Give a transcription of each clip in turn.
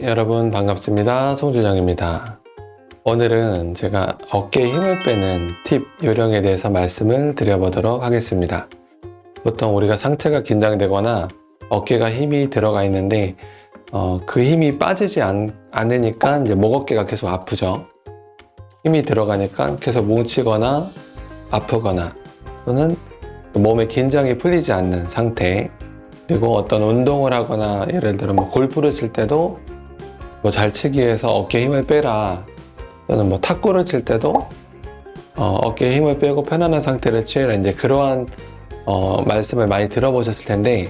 네, 여러분 반갑습니다. 송준영입니다. 오늘은 제가 어깨에 힘을 빼는 팁 요령에 대해서 말씀을 드려보도록 하겠습니다. 보통 우리가 상체가 긴장되거나 어깨가 힘이 들어가 있는데 어, 그 힘이 빠지지 않, 않으니까 이제 목 어깨가 계속 아프죠. 힘이 들어가니까 계속 뭉치거나 아프거나 또는 몸의 긴장이 풀리지 않는 상태 그리고 어떤 운동을 하거나 예를 들어 뭐 골프를 칠 때도 뭐 잘 치기 위해서 어깨에 힘을 빼라 또는 뭐 탁구를 칠 때도 어, 어깨에 힘을 빼고 편안한 상태를 취해라 이제 그러한 어, 말씀을 많이 들어보셨을 텐데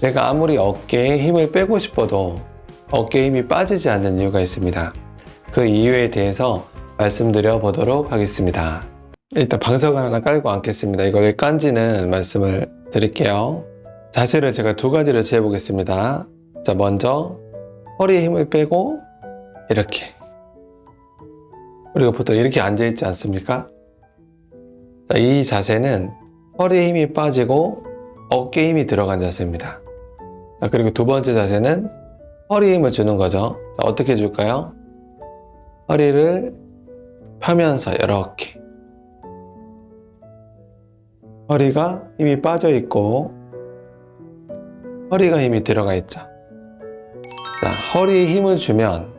내가 아무리 어깨에 힘을 빼고 싶어도 어깨에 힘이 빠지지 않는 이유가 있습니다. 그 이유에 대해서 말씀드려 보도록 하겠습니다. 일단 방석을 하나 깔고 앉겠습니다. 이거 왜 깐지는 말씀을 드릴게요. 자세를 제가 두 가지로 취해 보겠습니다. 자, 먼저 허리에 힘을 빼고 이렇게. 우리가 보통 이렇게 앉아 있지 않습니까? 자, 이 자세는 허리에 힘이 빠지고 어깨에 힘이 들어간 자세입니다. 자, 그리고 두 번째 자세는 허리에 힘을 주는 거죠. 자, 어떻게 줄까요? 허리를 펴면서 이렇게. 허리가 힘이 빠져 있고 허리가 힘이 들어가 있죠. 자, 허리에 힘을 주면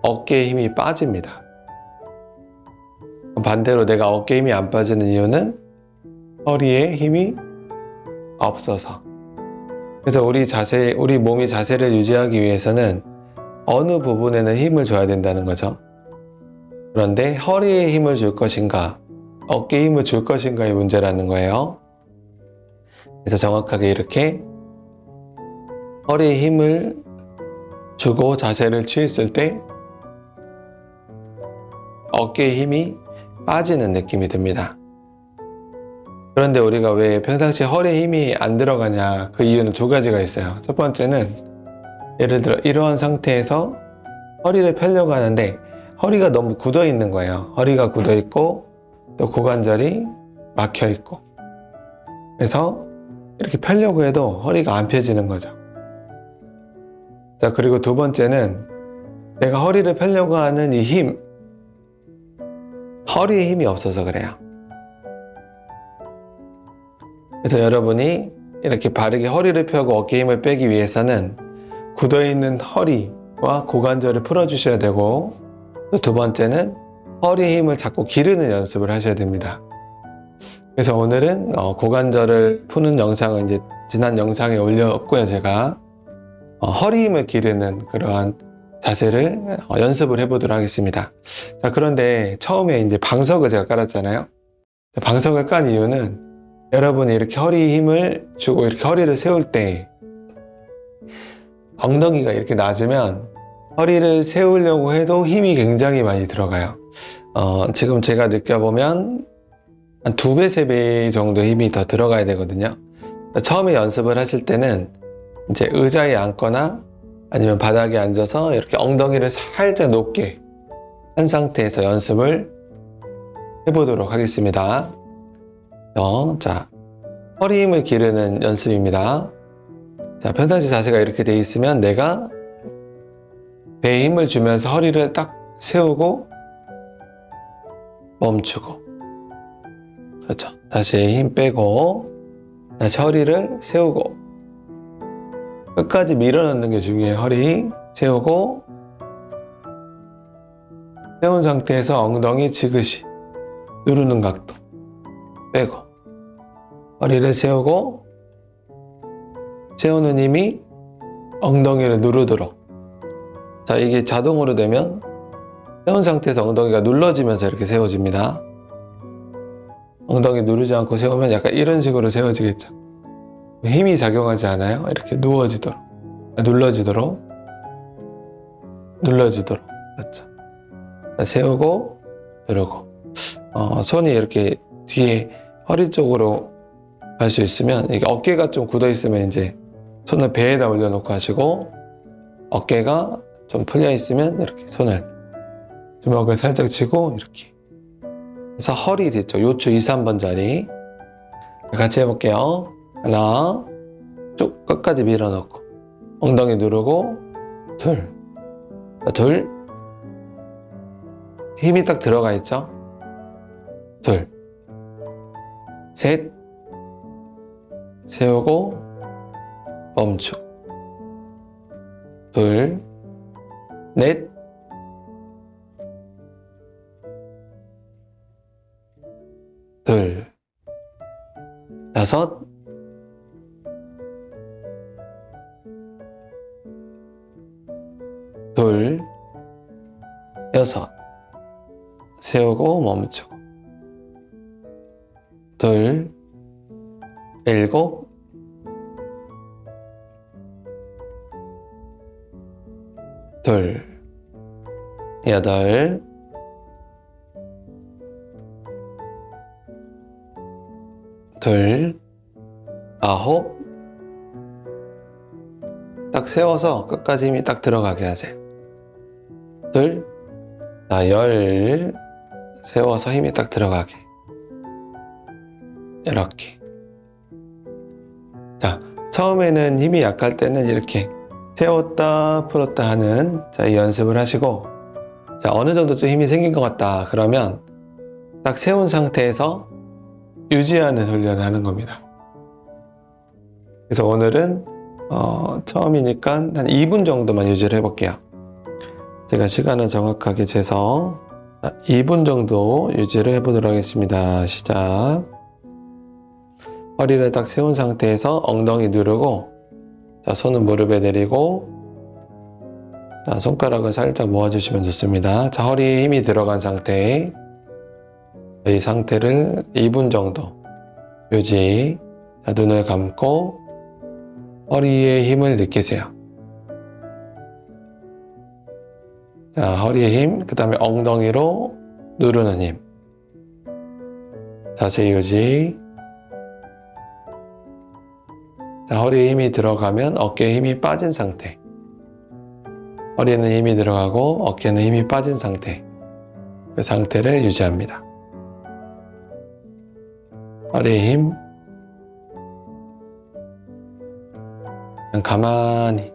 어깨에 힘이 빠집니다. 반대로 내가 어깨에 힘이 안 빠지는 이유는 허리에 힘이 없어서. 그래서 우리 자세, 우리 몸이 자세를 유지하기 위해서는 어느 부분에는 힘을 줘야 된다는 거죠. 그런데 허리에 힘을 줄 것인가, 어깨에 힘을 줄 것인가의 문제라는 거예요. 그래서 정확하게 이렇게 허리에 힘을 주고 자세를 취했을 때 어깨에 힘이 빠지는 느낌이 듭니다. 그런데 우리가 왜 평상시에 허리에 힘이 안 들어가냐 그 이유는 두 가지가 있어요. 첫 번째는 예를 들어 이러한 상태에서 허리를 펴려고 하는데 허리가 너무 굳어 있는 거예요. 허리가 굳어 있고 또 고관절이 막혀 있고 그래서 이렇게 펴려고 해도 허리가 안 펴지는 거죠. 자, 그리고 두 번째는 내가 허리를 펴려고 하는 이 힘, 허리에 힘이 없어서 그래요. 그래서 여러분이 이렇게 바르게 허리를 펴고 어깨 힘을 빼기 위해서는 굳어있는 허리와 고관절을 풀어주셔야 되고 또두 번째는 허리 힘을 자꾸 기르는 연습을 하셔야 됩니다. 그래서 오늘은 어, 고관절을 푸는 영상을 이제 지난 영상에 올렸고요, 제가. 어, 허리 힘을 기르는 그러한 자세를 어, 연습을 해보도록 하겠습니다. 자, 그런데 처음에 이제 방석을 제가 깔았잖아요. 방석을 깐 이유는 여러분이 이렇게 허리 힘을 주고 이렇게 허리를 세울 때 엉덩이가 이렇게 낮으면 허리를 세우려고 해도 힘이 굉장히 많이 들어가요. 어, 지금 제가 느껴보면 한 두 배, 세 배 정도 힘이 더 들어가야 되거든요. 처음에 연습을 하실 때는 이제 의자에 앉거나 아니면 바닥에 앉아서 이렇게 엉덩이를 살짝 높게 한 상태에서 연습을 해보도록 하겠습니다. 어, 자, 허리 힘을 기르는 연습입니다. 자, 평상시 자세가 이렇게 돼 있으면 내가 배에 힘을 주면서 허리를 딱 세우고 멈추고 그렇죠. 다시 힘 빼고 다시 허리를 세우고 끝까지 밀어넣는 게 중요해요. 허리 세우고 세운 상태에서 엉덩이 지그시 누르는 각도 빼고 허리를 세우고 세우는 힘이 엉덩이를 누르도록 자 이게 자동으로 되면 세운 상태에서 엉덩이가 눌러지면서 이렇게 세워집니다. 엉덩이 누르지 않고 세우면 약간 이런 식으로 세워지겠죠. 힘이 작용하지 않아요. 이렇게 누워지도록, 아, 눌러지도록, 눌러지도록. 그렇죠. 자, 세우고, 누르고. 어, 손이 이렇게 뒤에 허리 쪽으로 갈 수 있으면, 이게 어깨가 좀 굳어 있으면 이제 손을 배에다 올려놓고 하시고, 어깨가 좀 풀려 있으면 이렇게 손을 주먹을 살짝 쥐고, 이렇게. 그래서 허리 뒤쪽, 요추 2, 3번 자리. 같이 해볼게요. 하나, 쭉 끝까지 밀어넣고, 엉덩이 누르고, 둘, 자, 둘. 힘이 딱 들어가 있죠? 둘. 셋. 세우고 멈추고. 둘. 넷. 둘. 다섯. 둘. 여섯. 세우고 멈추고. 둘. 일곱. 둘. 여덟. 둘. 아홉. 딱 세워서 끝까지 힘이 딱 들어가게 하세요. 둘. 자, 열. 세워서 힘이 딱 들어가게. 이렇게. 자, 처음에는 힘이 약할 때는 이렇게 세웠다 풀었다 하는 자, 이 연습을 하시고 자, 어느 정도 좀 힘이 생긴 것 같다. 그러면 딱 세운 상태에서 유지하는 훈련을 하는 겁니다. 그래서 오늘은 어, 처음이니까 한 2분 정도만 유지를 해볼게요. 제가 시간을 정확하게 재서 자, 2분 정도 유지를 해보도록 하겠습니다. 시작. 허리를 딱 세운 상태에서 엉덩이 누르고 자, 손은 무릎에 내리고 자, 손가락을 살짝 모아주시면 좋습니다. 자, 허리에 힘이 들어간 상태 이 상태를 2분 정도 유지 자, 눈을 감고 허리에 힘을 느끼세요. 자, 허리에 힘, 그 다음에 엉덩이로 누르는 힘. 자세 유지. 자, 허리에 힘이 들어가면 어깨에 힘이 빠진 상태. 허리에는 힘이 들어가고 어깨는 힘이 빠진 상태. 그 상태를 유지합니다. 허리에 힘. 가만히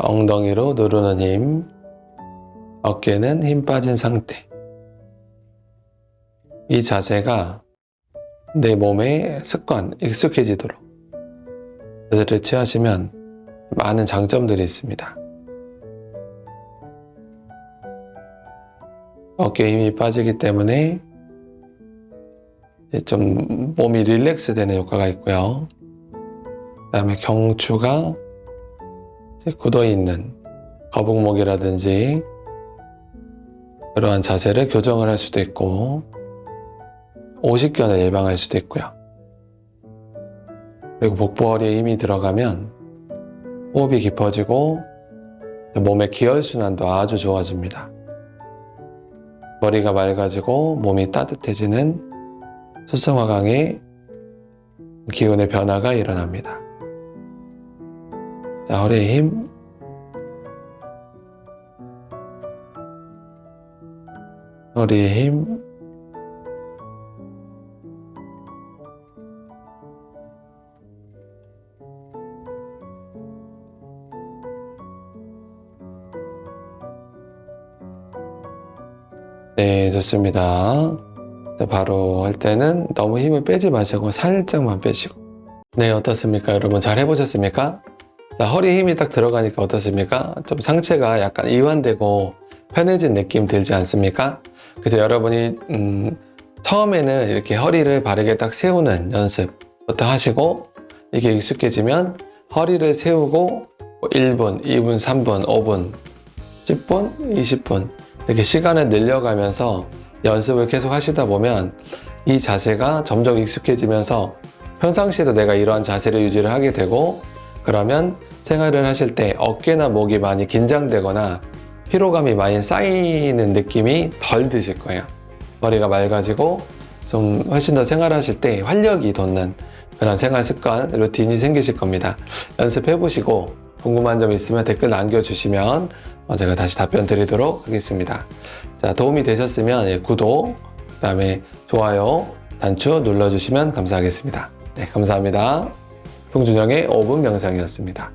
엉덩이로 누르는 힘, 어깨는 힘 빠진 상태. 이 자세가 내 몸에 습관, 익숙해지도록 자세를 취하시면 많은 장점들이 있습니다. 어깨에 힘이 빠지기 때문에 좀 몸이 릴렉스 되는 효과가 있고요. 그 다음에 경추가 굳어 있는 거북목이라든지 그러한 자세를 교정을 할 수도 있고 오십견을 예방할 수도 있고요. 그리고 복부 허리에 힘이 들어가면 호흡이 깊어지고 몸의 기혈순환도 아주 좋아집니다. 머리가 맑아지고 몸이 따뜻해지는 수성화강의 기운의 변화가 일어납니다. 자, 허리에 힘. 허리에 힘. 네, 좋습니다. 자, 바로 할 때는 너무 힘을 빼지 마시고 살짝만 빼시고. 네, 어떻습니까? 여러분 잘 해보셨습니까? 자, 허리에 힘이 딱 들어가니까 어떻습니까? 좀 상체가 약간 이완되고 편해진 느낌 들지 않습니까? 그래서 여러분이 음, 처음에는 이렇게 허리를 바르게 딱 세우는 연습부터 하시고 이게 익숙해지면 허리를 세우고 1분, 2분, 3분, 5분, 10분, 20분 이렇게 시간을 늘려가면서 연습을 계속 하시다 보면 이 자세가 점점 익숙해지면서 평상시에도 내가 이러한 자세를 유지를 하게 되고 그러면 생활을 하실 때 어깨나 목이 많이 긴장되거나 피로감이 많이 쌓이는 느낌이 덜 드실 거예요. 머리가 맑아지고 좀 훨씬 더 생활하실 때 활력이 돋는 그런 생활 습관, 루틴이 생기실 겁니다. 연습해 보시고 궁금한 점 있으면 댓글 남겨주시면 어, 제가 다시 답변 드리도록 하겠습니다. 자, 도움이 되셨으면 예, 구독, 그 다음에 좋아요, 단추 눌러주시면 감사하겠습니다. 네, 감사합니다. 송준영의 5분 명상이었습니다.